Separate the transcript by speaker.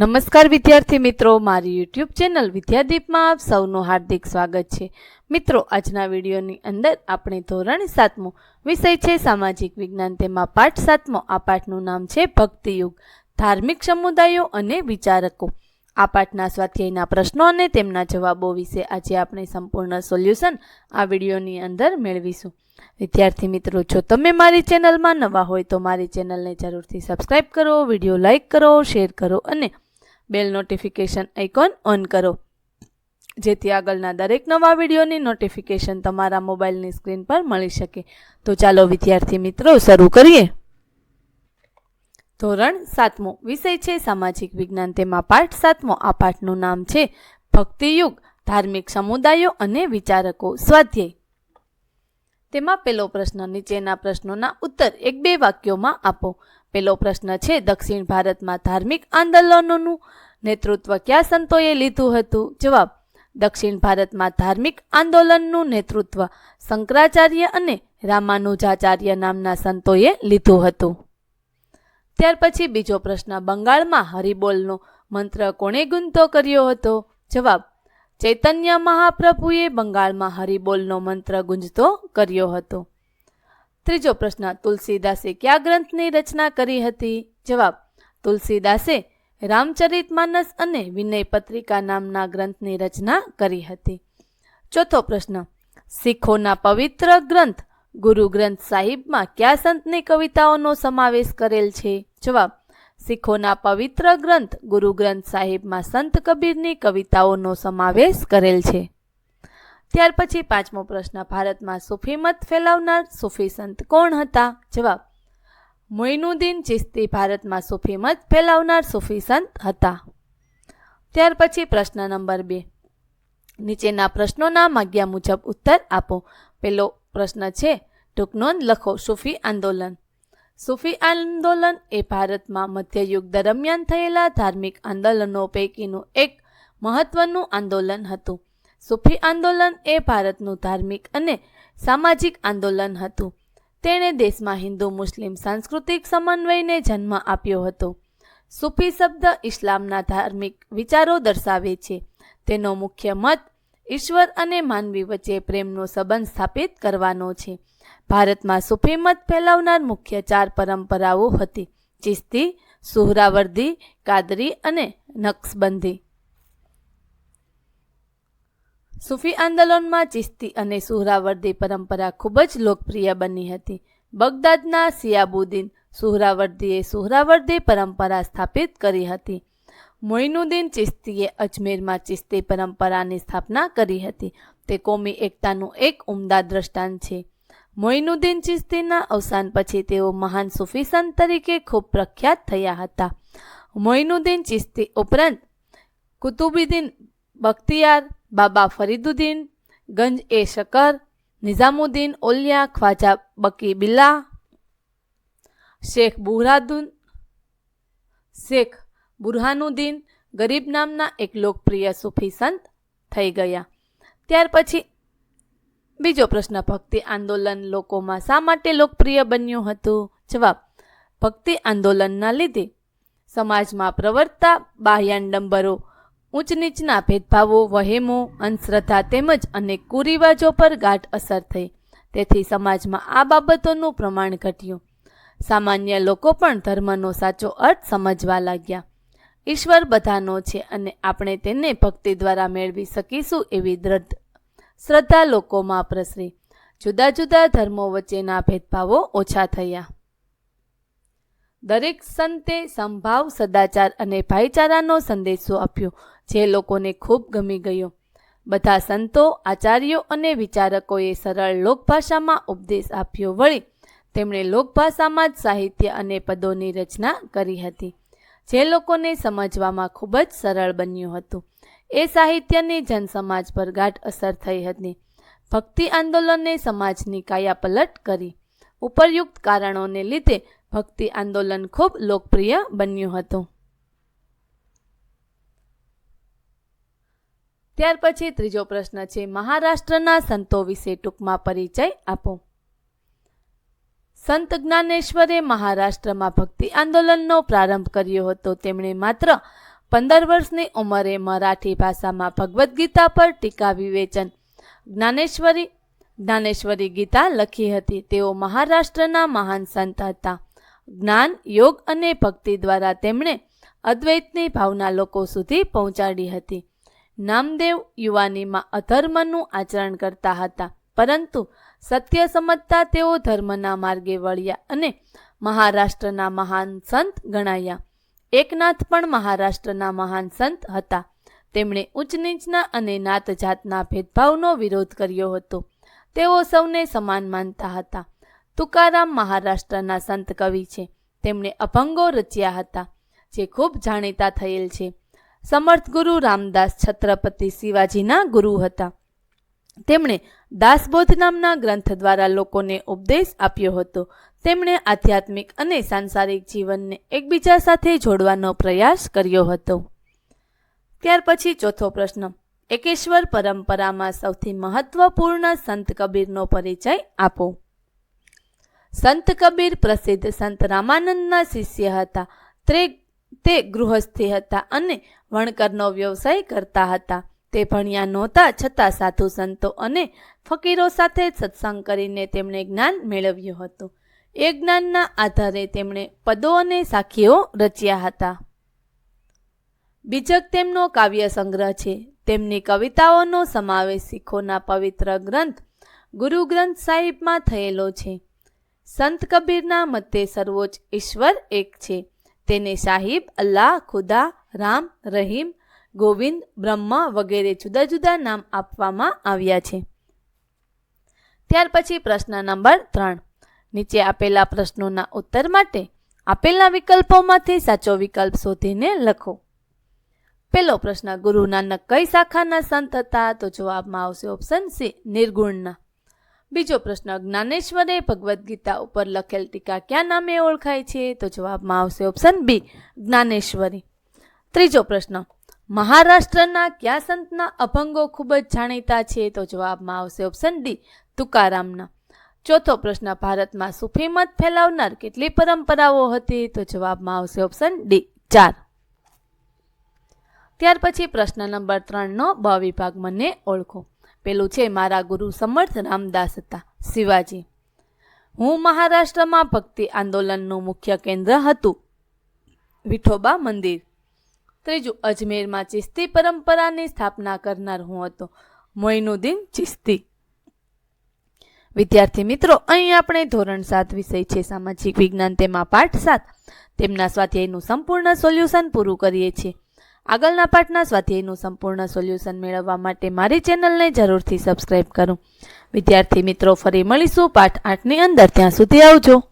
Speaker 1: નમસ્કાર વિદ્યાર્થી મિત્રો, મારી યુટ્યુબ ચેનલ વિદ્યાદીપમાં આપ સૌનું હાર્દિક સ્વાગત છે. મિત્રો, આજના વિડીયોની અંદર આપણે ધોરણ સાતમો વિષય છે, સામાજિક વિજ્ઞાન. તેમાં પાઠ સાતમો, આ પાઠનું નામ છે, ભક્તિયુગ. ધાર્મિક સમુદાયો અને વિચારકો. આ પાઠના સ્વાધ્યાયના પ્રશ્નો અને તેમના જવાબો વિશે આજે આપણે સંપૂર્ણ સોલ્યુશન આ વિડીયોની અંદર મેળવીશું. વિદ્યાર્થી મિત્રો, જો તમે મારી ચેનલમાં નવા હોય તો મારી ચેનલને જરૂરથી સબસ્ક્રાઈબ કરો, વીડિયો લાઇક કરો, શેર કરો અને બેલ નોટિફિકેશન આઇકોન ઓન કરો. જેથી આગળના દરેક નવા વિડીયોની નોટિફિકેશન તમારા મોબાઈલની સ્ક્રીન પર મળી શકે. તો ચાલો વિદ્યાર્થી મિત્રો, શરૂ કરીએ. ધોરણ સાતમો. વિષય છે સામાજિક વિજ્ઞાન. તેમાં પાઠ સાતમો. આ પાઠનું નામ છે ભક્તિયુગ, ધાર્મિક સમુદાયો અને વિચારકો સ્વાધ્યાય. તેમાં પેલો પ્રશ્ન, નીચેના પ્રશ્નોના ઉત્તર એક બે વાક્યોમાં આપો. પેલો પ્રશ્ન છે, દક્ષિણ ભારતમાં ધાર્મિક આંદોલનોનું નેતૃત્વ કયા સંતોએ લીધું હતું? જવાબ, દક્ષિણ ભારતમાં ધાર્મિક આંદોલનનું નેતૃત્વ શંકરાચાર્ય અને રામાનુજાચાર્ય નામના સંતોએ લીધું હતું. ત્યાર પછી બીજો પ્રશ્ન, બંગાળમાં હરિબોલનો મંત્ર કોણે ગુંતો કર્યો હતો? જવાબ, ચૈતન્ય મહાપ્રભુએ બંગાળમાં હરિબોલનો મંત્ર ગુંજતો કર્યો હતો. ત્રીજો પ્રશ્ન, તુલસીદાસે કયા ગ્રંથની રચના કરી હતી? જવાબ, તુલસીદાસે રામચરિતમાનસ અને વિનય પત્રિકા નામના ગ્રંથની રચના કરી હતી. ચોથો પ્રશ્ન, શીખોના પવિત્ર ગ્રંથ, ગુરુ ગ્રંથ સાહિબમાં કયા સંતની કવિતાઓનો સમાવેશ કરેલ છે? જવાબ, શીખોના પવિત્ર ગ્રંથ, ગુરુ ગ્રંથ સાહિબમાં સંત કબીરની કવિતાઓનો સમાવેશ કરેલ છે. ત્યાર પછી પાંચમો પ્રશ્ન, ભારતમાં સૂફી મત ફેલાવનાર સૂફી સંત કોણ હતા? જવાબ, મોઇનુદ્દીન ચિસ્તી ભારતમાં સૂફી મત ફેલાવનાર સૂફી સંત હતા. ત્યાર પછી પ્રશ્ન નંબર બે, નીચેના પ્રશ્નોના માગ્યા મુજબ ઉત્તર આપો. પેલો પ્રશ્ન છે, ટૂંક લખો, સૂફી આંદોલન. સૂફી આંદોલન એ ભારતમાં મધ્યયુગ દરમિયાન થયેલા ધાર્મિક આંદોલનો પૈકીનું એક મહત્વનું આંદોલન હતું. સૂફી આંદોલન એ ભારતનું ધાર્મિક અને સામાજિક આંદોલન હતું. તેણે દેશમાં હિન્દુ, મુસ્લિમ સાંસ્કૃતિક સમન્વયને જન્મ આપ્યો હતો. સૂફી શબ્દ ઇસ્લામના ધાર્મિક વિચારો દર્શાવે છે. તેનો મુખ્ય મત ઈશ્વર અને માનવી વચ્ચે પ્રેમનો સંબંધ સ્થાપિત કરવાનો છે. ભારતમાં સૂફી મત ફેલાવનાર મુખ્ય ચાર પરંપરાઓ હતી ચિસ્તી, સુહરાવર્દી, કાદરી અને નક્સબંધી. સૂફી આંદોલનમાં ચિસ્તી અને સુહરાવર્દી પરંપરા ખૂબ જ લોકપ્રિય બની હતી. બગદાદના સિયાબુદ્દીન સુહરાવર્દીએ સુહરાવર્દી પરંપરા સ્થાપિત કરી હતી. મોઇનુદ્દીન ચિસ્તીએ અજમેરમાં ચિસ્તી પરંપરાની સ્થાપના કરી હતી. તે કોમી એકતાનું એક ઉમદા દ્રષ્ટાંત છે. મોઇનુદ્દીન ચિસ્તીના અવસાન પછી તેઓ મહાન સૂફી સંત તરીકે ખૂબ પ્રખ્યાત થયા હતા. મોઇનુદ્દીન ચિસ્તી ઉપરાંત કુતુબુદ્દીન બખ્તિયાર બાબા ફરીદુદ્દીન, ગંજ એ શકર, નિઝામુદ્દીન, ઓલિયા, ખ્વાજા બકી બિલ્લા, શેખ બુહરાદુન શેખ બુરહાનુદ્દીન ગરીબ નામના એક લોકપ્રિય સૂફી સંત થઈ ગયા. ત્યાર પછી બીજો પ્રશ્ન, ભક્તિ આંદોલન લોકોમાં શા માટે લોકપ્રિય બન્યું હતું? જવાબ, ભક્તિ આંદોલનના લીધે સમાજમાં પ્રવર્તતા બાહ્યાંડંબરો ઊંચ નીચના ભેદભાવો, વહેમો, અંધશ્રદ્ધા તેમજ અનેક કુરિવાજો પર ગાઢ અસર થઈ. તેથી સમાજમાં આ બાબતોનું પ્રમાણ ઘટ્યું. સામાન્ય લોકો પણ ધર્મનો સાચો અર્થ સમજવા લાગ્યા. ઈશ્વર બધાનો છે અને આપણે તેને ભક્તિ દ્વારા મેળવી શકીશું એવી દ્રઢ શ્રદ્ધા લોકોમાં પ્રસરી. જુદા જુદા ધર્મો વચ્ચેના ભેદભાવો ઓછા થયા. દરેક સંતે સંભાવ, સદાચાર અને ભાઈચારાનો સંદેશો આપ્યો. જે લોકોને ખૂબ ગમી ગયો. બધા સંતો, આચાર્યો અને વિચારકોએ સરળ લોકભાષામાં ઉપદેશ આપ્યો વળી તેમણે લોકભાષામાં જ સાહિત્ય અને પદોની રચના કરી હતી. જે લોકોને સમજવામાં ખૂબ જ સરળ બન્યું હતું. એ સાહિત્યની જનસમાજ પર ગાઢ અસર થઈ હતી. ભક્તિ આંદોલને સમાજની કાયાપલટ કરી. ઉપરયુક્ત કારણોને લીધે ભક્તિ આંદોલન ખૂબ લોકપ્રિય બન્યું હતું. ત્યાર પછી ત્રીજો પ્રશ્ન છે, મહારાષ્ટ્રના સંતો વિશે ટૂંકમાં પરિચય આપો. સંત જ્ઞાનેશ્વરે મહારાષ્ટ્રમાં ભક્તિ આંદોલનનો પ્રારંભ કર્યો હતો. તેમણે માત્ર પંદર વર્ષની ઉંમરે મરાઠી ભાષામાં ભગવદ્ ગીતા પર ટીકા વિવેચન, જ્ઞાનેશ્વરી જ્ઞાનેશ્વરી ગીતા લખી હતી. તેઓ મહારાષ્ટ્રના મહાન સંત હતા. જ્ઞાન, યોગ અને ભક્તિ દ્વારા તેમણે અદ્વૈતની ભાવના લોકો સુધી પહોંચાડી હતી. નામદેવ યુવાનીમાં અધર્મનું આચરણ કરતા હતા. પરંતુ સત્ય સમજતા તેઓ ધર્મના માર્ગે વળ્યા અને મહારાષ્ટ્રના મહાન સંત ગણાયા. એકનાથ પણ મહારાષ્ટ્રના મહાન સંત હતા. તેમણે ઉચ્ચ નીચના અને નાત જાતના ભેદભાવનો વિરોધ કર્યો હતો. તેઓ સૌને સમાન માનતા હતા. તુકારામ મહારાષ્ટ્રના સંત કવિ છે. તેમણે અભંગો રચ્યા હતા, જે ખૂબ જાણીતા થયેલ છે. સમર્થ ગુરુ રામદાસ છત્રપતિ શિવાજીના ગુરુ હતા. તેમણે દાસબોધ નામના ગ્રંથ દ્વારા લોકોને ઉપદેશ આપ્યો હતો. તેમણે આધ્યાત્મિક અને સાંસારિક જીવનને એકબીજા સાથે જોડવાનો પ્રયાસ કર્યો હતો. ત્યાર પછી ચોથો પ્રશ્ન, એકેશ્વર પરંપરામાં સૌથી મહત્વપૂર્ણ સંત કબીરનો પરિચય આપો. સંત કબીર પ્રસિદ્ધ સંત રામાનંદના શિષ્ય હતા. તે તે ગૃહસ્થી હતા અને વણકરનો વ્યવસાય કરતા હતા. તે ભણ્યા નહોતા, છતાં સાધુ સંતો અને ફકીરો સાથે સત્સંગ કરીને તેમણે જ્ઞાન મેળવ્યું હતું. એ જ્ઞાનના આધારે તેમણે પદો અને સાખીઓ રચ્યા હતા. બીજક તેમનો કાવ્ય સંગ્રહ છે. તેમની કવિતાઓનો સમાવેશ શીખોના પવિત્ર ગ્રંથ ગુરુ ગ્રંથ સાહિબમાં થયેલો છે. સંત કબીરના મતે સર્વોચ્ચ ઈશ્વર એક છે. તેને સાહિબ, અલ્લાહ, ખુદા, રામ, રહીમ, ગોવિંદ, બ્રહ્મા વગેરે જુદા જુદા નામ આપવામાં આવ્યા છે. ત્યાર પછી પ્રશ્ન નંબર ત્રણ. નીચે આપેલા પ્રશ્નોના ઉત્તર માટે આપેલા વિકલ્પોમાંથી સાચો વિકલ્પ શોધીને લખો. પેલો પ્રશ્ન ગુરુ નાનક કઈ શાખાના સંત હતા? તો જવાબમાં આવશે ઓપ્શન સી નિર્ગુણના. બીજો પ્રશ્ન, જ્ઞાનેશ્વરે ભગવદ્ ગીતા ઉપર લખેલ ટીકા ક્યાં નામે ઓળખાય છે? તો જવાબમાં આવશે ઓપ્શન બી જ્ઞાનેશ્વરી. ત્રીજો પ્રશ્ન, મહારાષ્ટ્રના કયા સંતના અભંગો ખૂબ જ જાણીતા છે? તો જવાબમાં આવશે ઓપ્શન ડી તુકારામના. ચોથો પ્રશ્ન, ભારતમાં સૂફી મત ફેલાવનાર કેટલી પરંપરાઓ હતી? તો જવાબમાં આવશે ઓપ્શન ડી ચાર. ત્યાર પછી પ્રશ્ન નંબર ત્રણનો, બ વિભાગ મને ઓળખો. પેલું છે, મારા ગુરુ સમર્થ રામદાસ હતા, શિવાજી. હું મહારાષ્ટ્રમાં ભક્તિ આંદોલનનું મુખ્ય કેન્દ્ર હતું. વિઠોબા મંદિર. ત્રીજું, અજમેરમાં ચિસ્તી પરંપરાની સ્થાપના કરનાર હું હતો. મોઇનુદ્દીન ચિસ્તી. વિદ્યાર્થી મિત્રો, અહીં આપણે ધોરણ સાત વિષય છે, સામાજિક વિજ્ઞાન, તેમાં પાઠ સાત. તેમના સ્વાધ્યાયનું સંપૂર્ણ સોલ્યુશન પૂરું કરીએ છીએ. આગળના પાઠના સ્વાધ્યાયનું સંપૂર્ણ સોલ્યુશન મેળવવા માટે મારી ચેનલને જરૂરથી સબસ્ક્રાઇબ કરો. વિદ્યાર્થી મિત્રો, ફરી મળીશું પાઠ આઠની અંદર. ત્યાં સુધી આવજો.